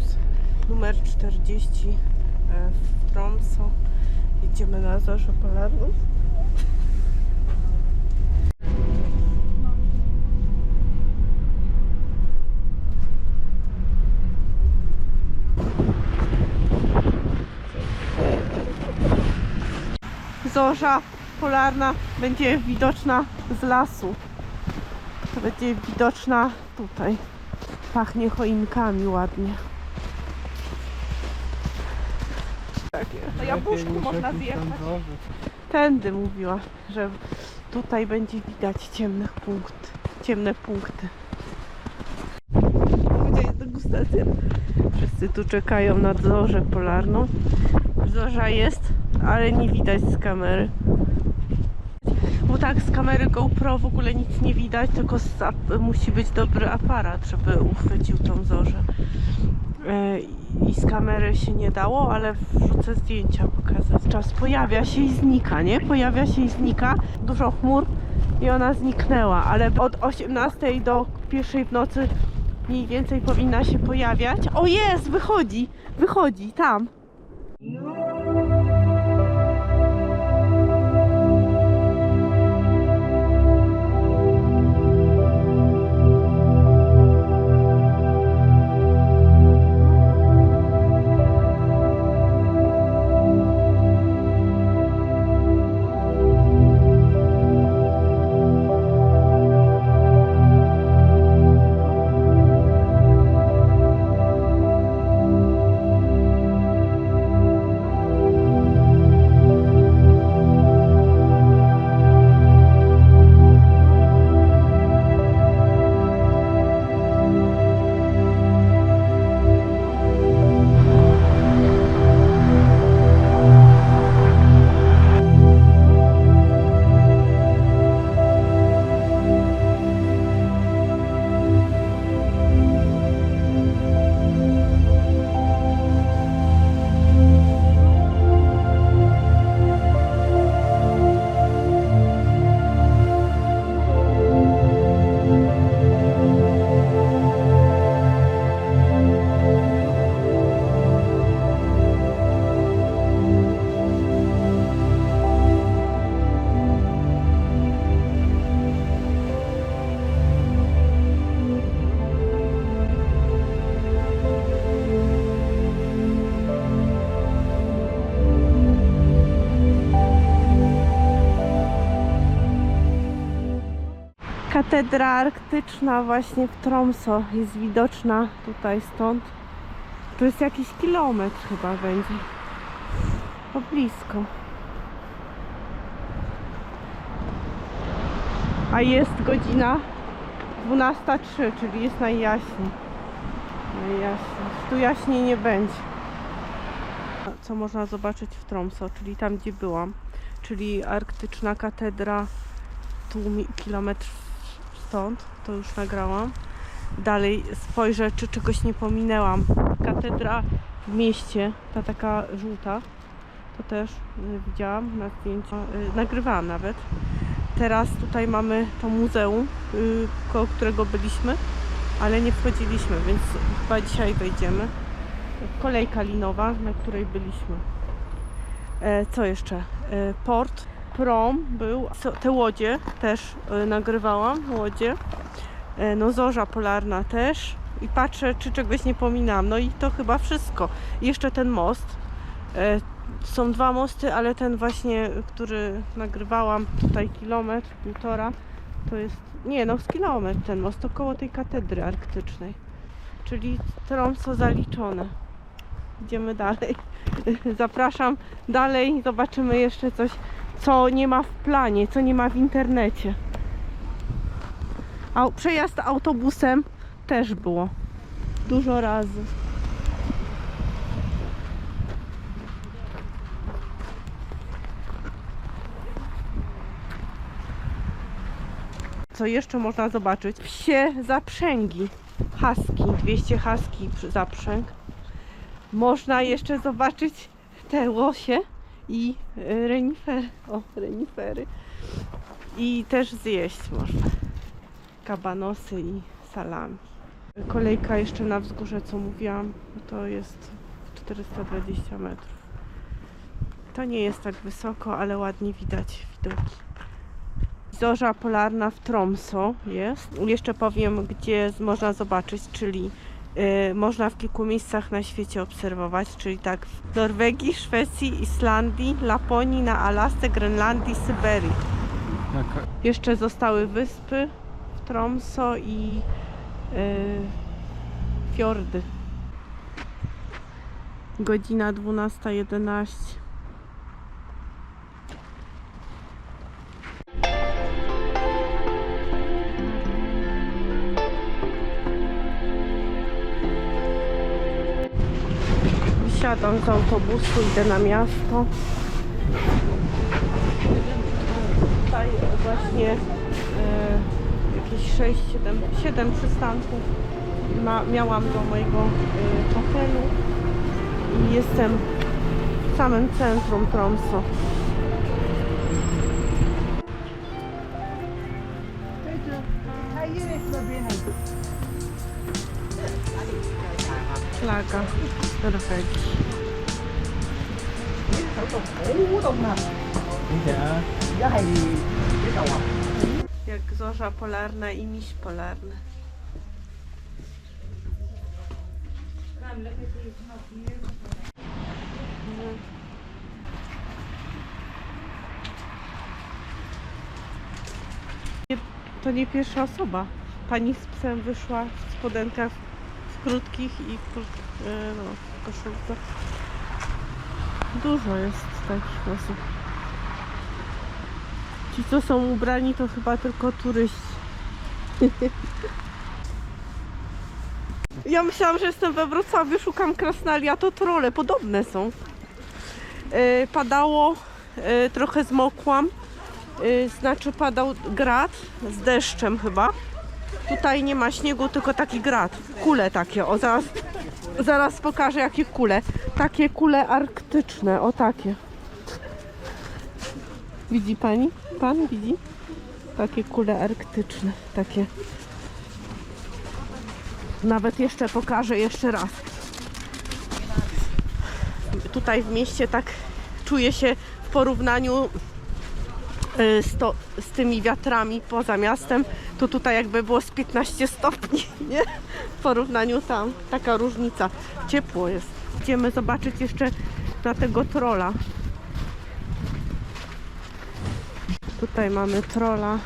autobus numer 40 e, w Tromso. Jedziemy na Zorzę Polarną. Zorza polarna będzie widoczna z lasu. Będzie widoczna tutaj. Pachnie choinkami ładnie. Takie. Na jabłuszku można zjechać. Tędy mówiła, że tutaj będzie widać ciemne punkty. Ciemne punkty. Gdzie jest degustacja? Wszyscy tu czekają na zorzę polarną. Zorza jest, ale nie widać z kamery. Bo tak, z kamery GoPro w ogóle nic nie widać, tylko musi być dobry aparat, żeby uchwycił tą zorzę. E, I z kamery się nie dało, ale wrzucę zdjęcia pokazać. Czas pojawia się i znika, nie? Pojawia się i znika. Dużo chmur i ona zniknęła, ale od 18 do pierwszej w nocy mniej więcej powinna się pojawiać. O jest, wychodzi, wychodzi, tam. Katedra arktyczna właśnie w Tromso jest widoczna tutaj stąd. To jest jakiś kilometr chyba będzie. O blisko. A jest godzina 12.03, czyli jest najjaśniej. Najjaśniej. Tu jaśniej nie będzie. Co można zobaczyć w Tromso, czyli tam gdzie byłam. Czyli arktyczna katedra tu kilometr stąd, to już nagrałam. Dalej spojrzę, czy czegoś nie pominęłam. Katedra w mieście, ta taka żółta, to też y, widziałam na zdjęciu, y, nagrywałam nawet. Teraz tutaj mamy to muzeum, y, koło którego byliśmy, ale nie wchodziliśmy, więc chyba dzisiaj wejdziemy. Kolejka linowa, na której byliśmy. E, co jeszcze? E, port, prom był, te łodzie też e, nagrywałam, łodzie. E, no zorza polarna też. I patrzę, czy czegoś nie pominam. No i to chyba wszystko. Jeszcze ten most. E, są dwa mosty, ale ten właśnie, który nagrywałam tutaj kilometr, półtora, to jest, nie no, z kilometr ten most, około tej katedry arktycznej. Czyli Tromso zaliczone. Idziemy dalej. Zapraszam dalej, zobaczymy jeszcze coś, co nie ma w planie, co nie ma w internecie. A przejazd autobusem też było. Dużo razy. Co jeszcze można zobaczyć? Psie zaprzęgi. Haski, 200 haski zaprzęg. Można jeszcze zobaczyć te łosie i y, renifery. O, renifery. I też zjeść można. Kabanosy i salami. Kolejka jeszcze na wzgórze, co mówiłam, to jest 420 metrów. To nie jest tak wysoko, ale ładnie widać widoki. Zorza polarna w Tromso jest. Jeszcze powiem, gdzie można zobaczyć, czyli y, można w kilku miejscach na świecie obserwować, czyli tak w Norwegii, Szwecji, Islandii, Laponii, na Alasce, Grenlandii, Syberii. Jaka... Jeszcze zostały wyspy w Tromso i y, fiordy. Godzina 12.11. Wysiadam z autobusu, idę na miasto. Tutaj właśnie e, jakieś 6, 7, 7 przystanków ma, miałam do mojego e, hotelu i jestem w samym centrum Tromso. Flaga Norwegii. Jak zorza polarna i miś polarny. To nie pierwsza osoba. Pani z psem wyszła w spodenkach krótkich i e, no, w koszulce. Dużo jest takich osób. Ci, co są ubrani, to chyba tylko turyści. Ja myślałam, że jestem we Wrocławiu, szukam krasnali, a to trole, podobne są. Yy, padało, yy, trochę zmokłam, yy, znaczy padał grad z deszczem chyba. Tutaj nie ma śniegu, tylko taki grad, kule takie, o zaraz, zaraz pokażę jakie kule. Takie kule arktyczne, o takie. Widzi pani? Pan widzi? Takie kule arktyczne, takie. Nawet jeszcze pokażę jeszcze raz. Tutaj w mieście tak czuję się w porównaniu z, to, z tymi wiatrami poza miastem, to tutaj jakby było z 15 stopni, nie? W porównaniu tam. Taka różnica. Ciepło jest. Idziemy zobaczyć jeszcze na tego trola. Tutaj mamy trola.